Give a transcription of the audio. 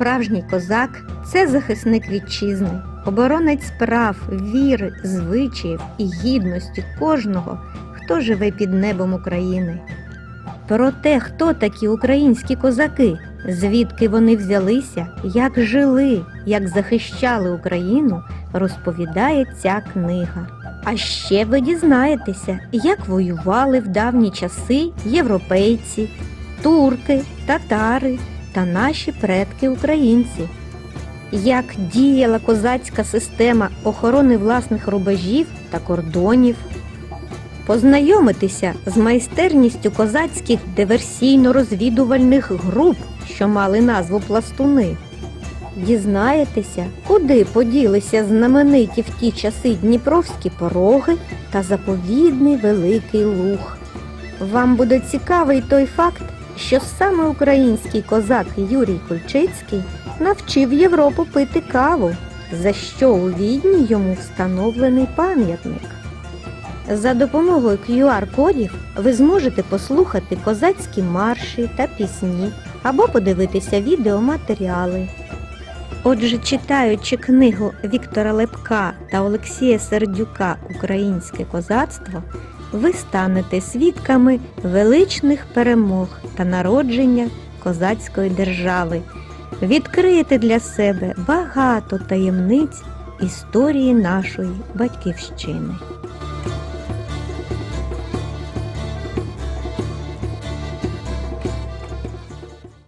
Справжній козак це захисник вітчизни, оборонець прав, віри, звичаїв і гідності кожного, хто живе під небом України. Про те, хто такі українські козаки, звідки вони взялися, як жили, як захищали Україну, розповідає ця книга. А ще ви дізнаєтеся, як воювали в давні часи європейці, турки, татари та наші предки українці. Як діяла козацька система охорони власних рубежів та кордонів, познайомитися з майстерністю козацьких диверсійно-розвідувальних груп, що мали назву пластуни. Дізнаєтеся, куди поділися знамениті в ті часи дніпровські пороги та заповідний Великий Луг. Вам буде цікавий той факт, що саме український козак Юрій Кульчицький навчив Європу пити каву, за що у Відні йому встановлений пам'ятник. За допомогою QR-кодів ви зможете послухати козацькі марші та пісні або подивитися відеоматеріали. Отже, читаючи книгу Віктора Лепка та Олексія Сердюка Українське козацтво, ви станете свідками величних перемог та народження козацької держави, відкриєте для себе багато таємниць історії нашої батьківщини.